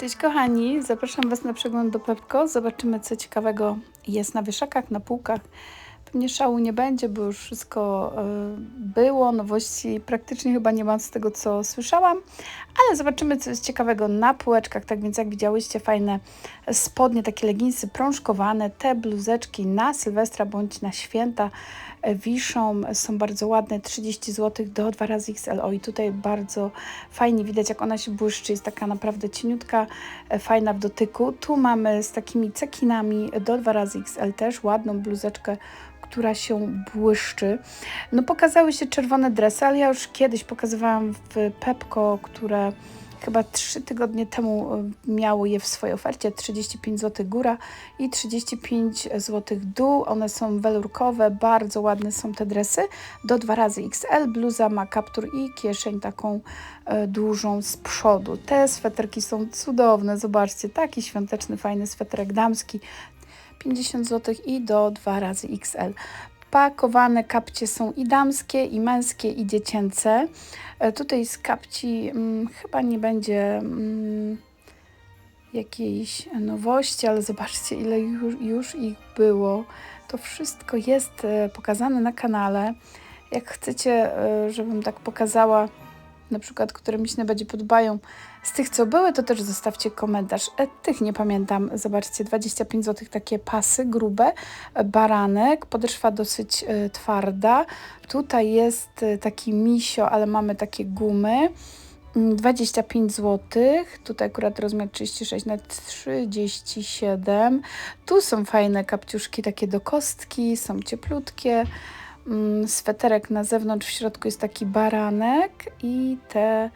Cześć kochani, zapraszam Was na przegląd do Pepko. Zobaczymy co ciekawego jest na wieszakach, na półkach. Pewnie szału nie będzie, bo już wszystko y, było, nowości praktycznie chyba nie mam z tego co słyszałam, ale zobaczymy co jest ciekawego na półeczkach. Tak więc jak widziałyście fajne spodnie, takie leginsy prążkowane, te bluzeczki na Sylwestra bądź na święta wiszą, są bardzo ładne, 30 zł do 2 razy XL. O i tutaj bardzo fajnie widać jak ona się błyszczy, jest taka naprawdę cieniutka, e, fajna w dotyku. Tu mamy z takimi cekinami do 2 razy XL też, ładną bluzeczkę która się błyszczy. No pokazały się czerwone dresy, ale ja już kiedyś pokazywałam w Pepko, które chyba 3 tygodnie temu e, miało je w swojej ofercie 35 zł góra i 35 zł dół. One są welurkowe, bardzo ładne są te dresy. Do dwa razy XL. Bluza ma kaptur i kieszeń taką e, dużą z przodu. Te sweterki są cudowne, zobaczcie, taki świąteczny, fajny sweterek damski. 50 zł i do 2 razy XL. Pakowane kapcie są i damskie, i męskie, i dziecięce. E, tutaj z kapci hmm, chyba nie będzie hmm, jakiejś nowości, ale zobaczcie ile już, już ich było. To wszystko jest e, pokazane na kanale. Jak chcecie, e, żebym tak pokazała na przykład, które mi się najbardziej podobają z tych, co były, to też zostawcie komentarz. E, tych nie pamiętam. Zobaczcie, 25 zł takie pasy grube, e, baranek, podeszwa dosyć e, twarda. Tutaj jest taki misio, ale mamy takie gumy. 25 mm, zł. Tutaj akurat rozmiar 36 na 37. Tu są fajne kapciuszki takie do kostki, są cieplutkie. Mm, sweterek na zewnątrz, w środku jest taki baranek i te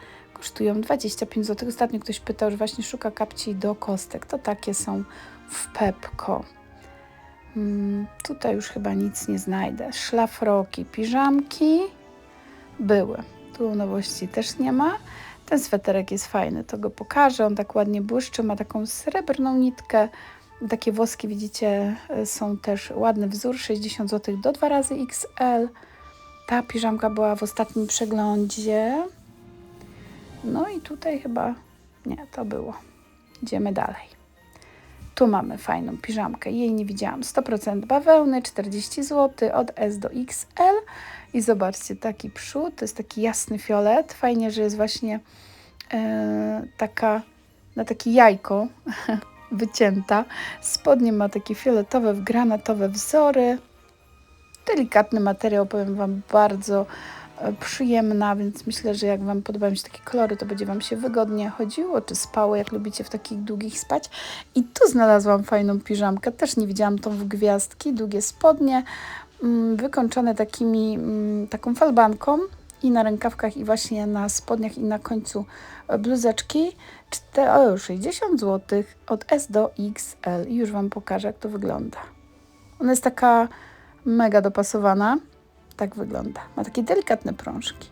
kosztują 25 zł. Ostatnio ktoś pytał, że właśnie szuka kapci do kostek. To takie są w Pepko. Hmm, tutaj już chyba nic nie znajdę. Szlafroki, piżamki były. Tu nowości też nie ma. Ten sweterek jest fajny, to go pokażę. On tak ładnie błyszczy, ma taką srebrną nitkę. Takie włoski, widzicie, są też ładny wzór, 60 zł do 2 razy XL. Ta piżamka była w ostatnim przeglądzie. No i tutaj chyba nie, to było. Idziemy dalej. Tu mamy fajną piżamkę. Jej nie widziałam. 100% bawełny, 40 zł od S do XL. I zobaczcie, taki przód, to jest taki jasny fiolet. Fajnie, że jest właśnie yy, taka, na takie jajko wycięta. Spodnie ma takie fioletowe, granatowe wzory. Delikatny materiał, powiem Wam, bardzo przyjemna, więc myślę, że jak Wam podobają się takie kolory, to będzie Wam się wygodnie chodziło, czy spało, jak lubicie w takich długich spać. I tu znalazłam fajną piżamkę, też nie widziałam tą w gwiazdki, długie spodnie, mm, wykończone takimi, mm, taką falbanką i na rękawkach i właśnie na spodniach i na końcu e, bluzeczki. 4, 60 zł od S do XL i już Wam pokażę jak to wygląda. Ona jest taka mega dopasowana. Tak wygląda. Ma takie delikatne prążki.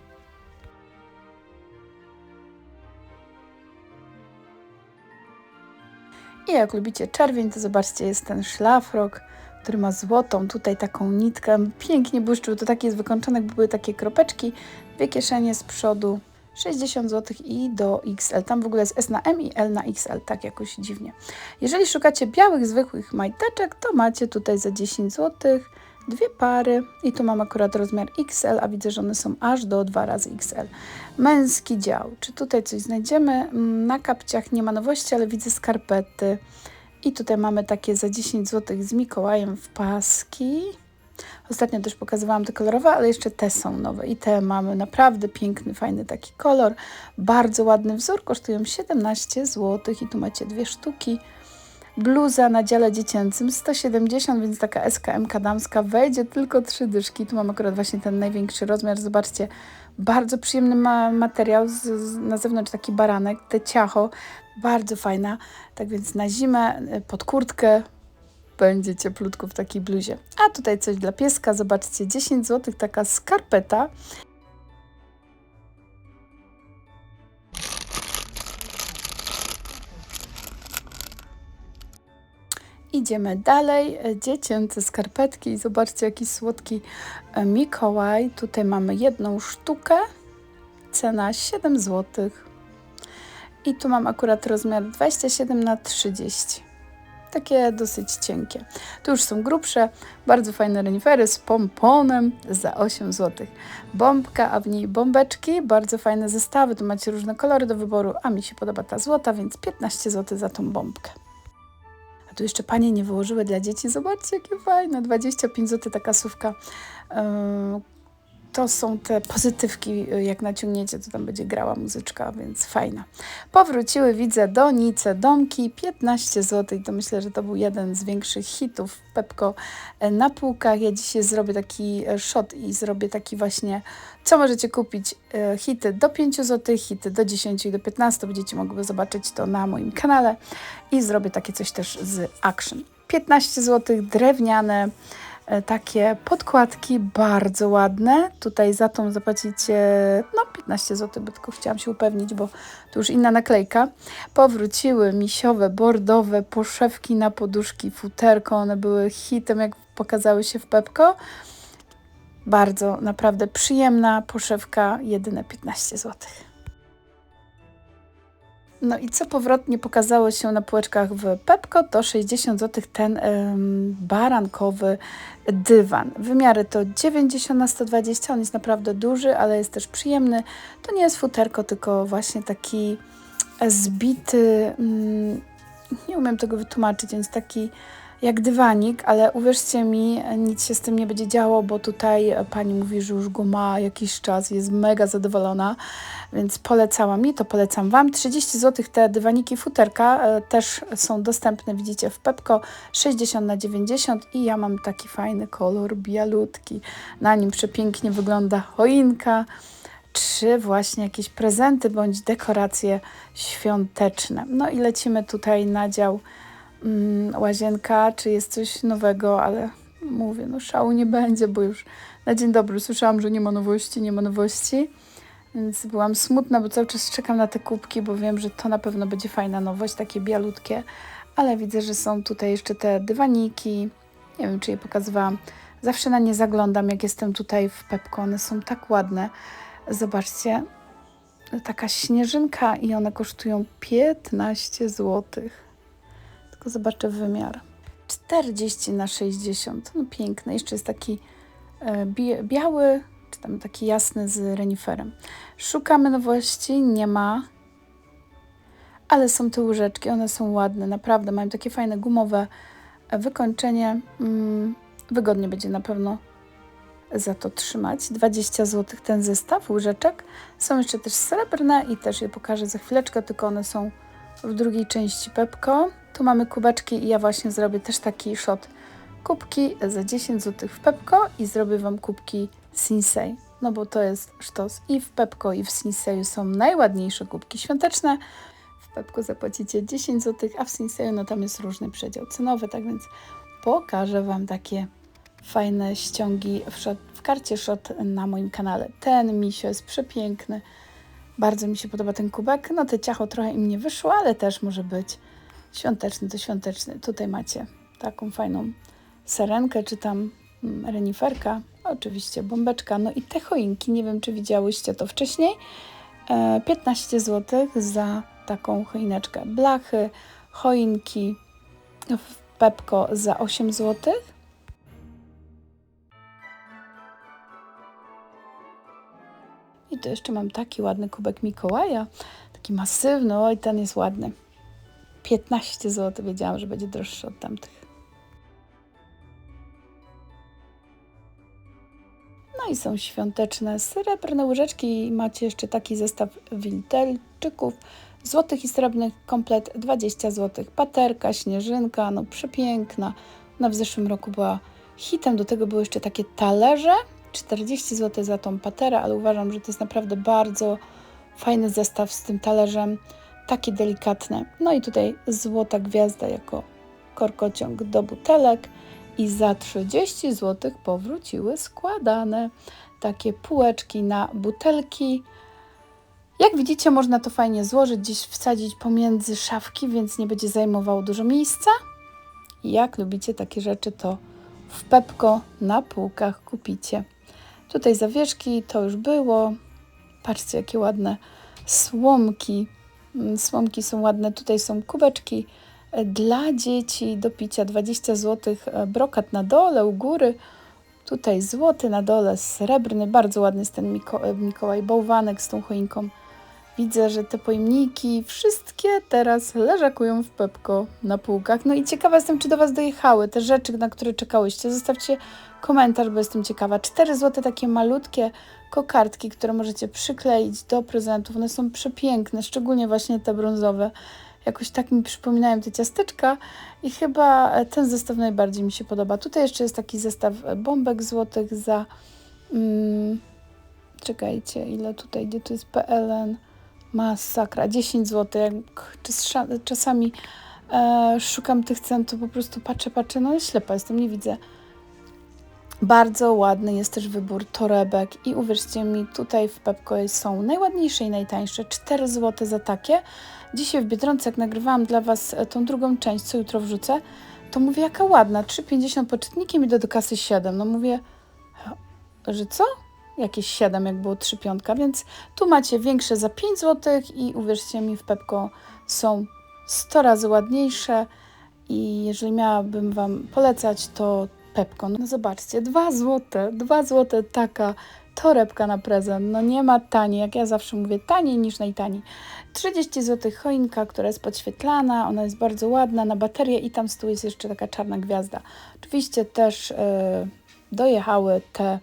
I jak lubicie czerwień, to zobaczcie, jest ten szlafrok który ma złotą tutaj taką nitkę, pięknie błyszczył, to taki jest wykończony, jakby były takie kropeczki, dwie kieszenie z przodu, 60 zł i do XL. Tam w ogóle jest S na M i L na XL, tak jakoś dziwnie. Jeżeli szukacie białych, zwykłych majteczek, to macie tutaj za 10 zł dwie pary i tu mam akurat rozmiar XL, a widzę, że one są aż do 2 razy XL. Męski dział. Czy tutaj coś znajdziemy? Mm, na kapciach nie ma nowości, ale widzę skarpety. I tutaj mamy takie za 10 zł z Mikołajem w paski. Ostatnio też pokazywałam te kolorowe, ale jeszcze te są nowe. I te mamy naprawdę piękny, fajny taki kolor. Bardzo ładny wzór, kosztują 17 zł i tu macie dwie sztuki. Bluza na dziale dziecięcym 170, więc taka SKM damska wejdzie tylko trzy dyszki. Tu mam akurat właśnie ten największy rozmiar. Zobaczcie, bardzo przyjemny ma materiał, z, z, na zewnątrz taki baranek, te ciacho, bardzo fajna. Tak więc na zimę y, pod kurtkę będzie cieplutko w takiej bluzie. A tutaj coś dla pieska, zobaczcie, 10 zł taka skarpeta. Idziemy dalej. Dziecięce skarpetki i zobaczcie jaki słodki e, Mikołaj. Tutaj mamy jedną sztukę. Cena 7 zł. I tu mam akurat rozmiar 27 na 30 takie dosyć cienkie. Tu już są grubsze, bardzo fajne renifery z pomponem za 8 zł. Bombka, a w niej bombeczki, bardzo fajne zestawy, tu macie różne kolory do wyboru, a mi się podoba ta złota, więc 15 zł za tą bombkę. A tu jeszcze panie nie wyłożyły dla dzieci, zobaczcie jakie fajne, 25 zł taka sówka. To są te pozytywki, jak naciągniecie, to tam będzie grała muzyczka, więc fajna. Powróciły, widzę, donice, domki, 15 zł. To myślę, że to był jeden z większych hitów Pepko e, na półkach. Ja dzisiaj zrobię taki e, shot i zrobię taki właśnie, co możecie kupić. E, hity do 5 zł, hity do 10 i do 15. Będziecie mogły zobaczyć to na moim kanale. I zrobię takie coś też z Action. 15 zł, drewniane. E, takie podkładki bardzo ładne. Tutaj za tą zapłacicie no 15 zł, bo tylko chciałam się upewnić, bo to już inna naklejka. Powróciły misiowe, bordowe poszewki na poduszki, futerko. One były hitem, jak pokazały się w Pepko. Bardzo naprawdę przyjemna poszewka, jedyne 15 zł. No i co powrotnie pokazało się na półeczkach w Pepko, to 60 zł ten ym, barankowy dywan. Wymiary to 90 na 120, on jest naprawdę duży, ale jest też przyjemny. To nie jest futerko, tylko właśnie taki zbity, ym, nie umiem tego wytłumaczyć, więc taki jak dywanik, ale uwierzcie mi, nic się z tym nie będzie działo, bo tutaj pani mówi, że już go ma jakiś czas, jest mega zadowolona, więc polecała mi, to polecam Wam. 30 zł te dywaniki futerka e, też są dostępne, widzicie, w Pepko 60 na 90 i ja mam taki fajny kolor bialutki. Na nim przepięknie wygląda choinka czy właśnie jakieś prezenty bądź dekoracje świąteczne. No i lecimy tutaj na dział łazienka, czy jest coś nowego, ale mówię, no szału nie będzie, bo już na dzień dobry słyszałam, że nie ma nowości, nie ma nowości. Więc byłam smutna, bo cały czas czekam na te kubki, bo wiem, że to na pewno będzie fajna nowość, takie bialutkie. Ale widzę, że są tutaj jeszcze te dywaniki. Nie wiem, czy je pokazywałam. Zawsze na nie zaglądam, jak jestem tutaj w Pepko. One są tak ładne. Zobaczcie, taka śnieżynka i one kosztują 15 złotych. Tylko zobaczę wymiar. 40 na 60. No piękne. Jeszcze jest taki e, biały, czy tam taki jasny z reniferem. Szukamy nowości, nie ma. Ale są te łyżeczki, one są ładne, naprawdę. Mają takie fajne gumowe e, wykończenie. Mm, wygodnie będzie na pewno za to trzymać. 20 zł ten zestaw łyżeczek. Są jeszcze też srebrne i też je pokażę za chwileczkę, tylko one są w drugiej części Pepko. Tu mamy kubeczki i ja właśnie zrobię też taki shot kubki za 10 zł w Pepko i zrobię Wam kubki Sinsei. No bo to jest sztos i w Pepko i w Sinseju są najładniejsze kubki świąteczne. W Pepko zapłacicie 10 zł, a w Sinseju no tam jest różny przedział cenowy, tak więc pokażę Wam takie fajne ściągi w, shot, w karcie shot na moim kanale. Ten misio jest przepiękny. Bardzo mi się podoba ten kubek. No te ciacho trochę im nie wyszło, ale też może być świąteczny to świąteczny. Tutaj macie taką fajną serenkę, czy tam mm, reniferka, oczywiście bombeczka. No i te choinki, nie wiem czy widziałyście to wcześniej, 15 e, zł za taką choineczkę. Blachy, choinki w Pepko za 8 zł. I tu jeszcze mam taki ładny kubek Mikołaja, taki masywny, oj ten jest ładny. 15 zł. Wiedziałam, że będzie droższy od tamtych. No i są świąteczne srebrne łyżeczki. Macie jeszcze taki zestaw wiltelczyków złotych i srebrnych, komplet 20 zł. Paterka, śnieżynka, no przepiękna. Na w zeszłym roku była hitem. Do tego były jeszcze takie talerze. 40 zł za tą paterę, ale uważam, że to jest naprawdę bardzo fajny zestaw z tym talerzem takie delikatne. No i tutaj złota gwiazda jako korkociąg do butelek i za 30 zł powróciły składane takie półeczki na butelki. Jak widzicie, można to fajnie złożyć, gdzieś wsadzić pomiędzy szafki, więc nie będzie zajmowało dużo miejsca. Jak lubicie takie rzeczy, to w Pepko na półkach kupicie. Tutaj zawieszki to już było. Patrzcie, jakie ładne słomki Słomki są ładne. Tutaj są kubeczki e, dla dzieci do picia 20 zł. Brokat na dole, u góry. Tutaj złoty na dole, srebrny. Bardzo ładny jest ten Miko e, Mikołaj. Bałwanek z tą choinką. Widzę, że te pojemniki wszystkie teraz leżakują w Pepko na półkach. No i ciekawa jestem, czy do Was dojechały te rzeczy, na które czekałyście. Zostawcie komentarz, bo jestem ciekawa. 4 zł takie malutkie kokardki, które możecie przykleić do prezentów. One są przepiękne, szczególnie właśnie te brązowe. Jakoś tak mi przypominają te ciasteczka i chyba ten zestaw najbardziej mi się podoba. Tutaj jeszcze jest taki zestaw bombek złotych za... Mm, czekajcie, ile tutaj, gdzie tu jest PLN? Masakra, 10 zł. Jak czasami e, szukam tych cen, to po prostu patrzę, patrzę, no ślepa jestem, nie widzę. Bardzo ładny jest też wybór torebek i uwierzcie mi, tutaj w Pepko są najładniejsze i najtańsze, 4 zł za takie. Dzisiaj w Biedronce, jak nagrywałam dla Was e, tą drugą część, co jutro wrzucę, to mówię, jaka ładna, 3,50 poczytnikiem i do, do kasy 7. No mówię, że co? Jakieś 7, jak było 3 piątka, więc tu macie większe za 5 zł i uwierzcie mi, w Pepko są 100 razy ładniejsze i jeżeli miałabym Wam polecać, to Pepko. No zobaczcie, 2 zł, 2 zł taka torebka na prezent. No nie ma taniej, jak ja zawsze mówię, taniej niż najtaniej. 30 zł choinka, która jest podświetlana, ona jest bardzo ładna na baterię i tam z tyłu jest jeszcze taka czarna gwiazda. Oczywiście też yy, dojechały te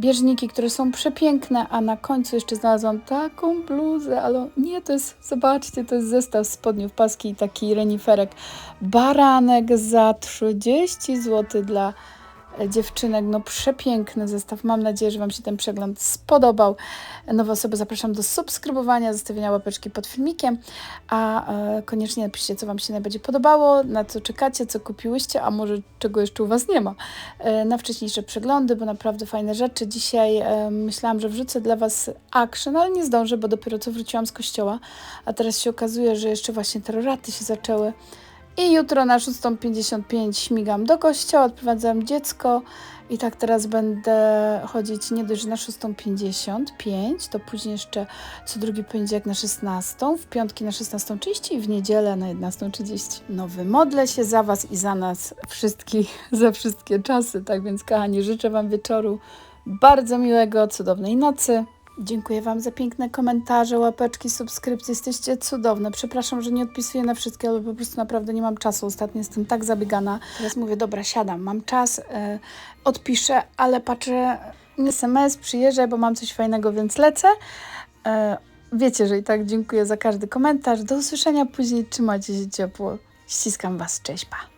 bieżniki, które są przepiękne, a na końcu jeszcze znalazłam taką bluzę, ale nie, to jest, zobaczcie, to jest zestaw spodniów, paski i taki reniferek. Baranek za 30 zł dla dziewczynek. No przepiękny zestaw. Mam nadzieję, że Wam się ten przegląd spodobał. Nowe osoby zapraszam do subskrybowania, zostawienia łapeczki pod filmikiem, a e, koniecznie napiszcie, co Wam się najbardziej podobało, na co czekacie, co kupiłyście, a może czego jeszcze u Was nie ma. E, na wcześniejsze przeglądy, bo naprawdę fajne rzeczy. Dzisiaj e, myślałam, że wrzucę dla Was action, ale nie zdążę, bo dopiero co wróciłam z kościoła, a teraz się okazuje, że jeszcze właśnie terroraty się zaczęły. I jutro na 6.55 śmigam do kościoła, odprowadzam dziecko i tak teraz będę chodzić nie dość, na 6.55, to później jeszcze co drugi poniedziałek na 16, w piątki na 16.30 i w niedzielę na 11.30. No wymodlę się za Was i za nas wszystkich, za wszystkie czasy. Tak więc kochani, życzę Wam wieczoru bardzo miłego, cudownej nocy. Dziękuję Wam za piękne komentarze, łapeczki, subskrypcje. Jesteście cudowne. Przepraszam, że nie odpisuję na wszystkie, ale po prostu naprawdę nie mam czasu. Ostatnio jestem tak zabiegana. Teraz mówię, dobra, siadam, mam czas, yy, odpiszę, ale patrzę, SMS, przyjeżdżę, bo mam coś fajnego, więc lecę. Yy, wiecie, że i tak dziękuję za każdy komentarz. Do usłyszenia później. Trzymajcie się ciepło. Ściskam Was. Cześć, pa.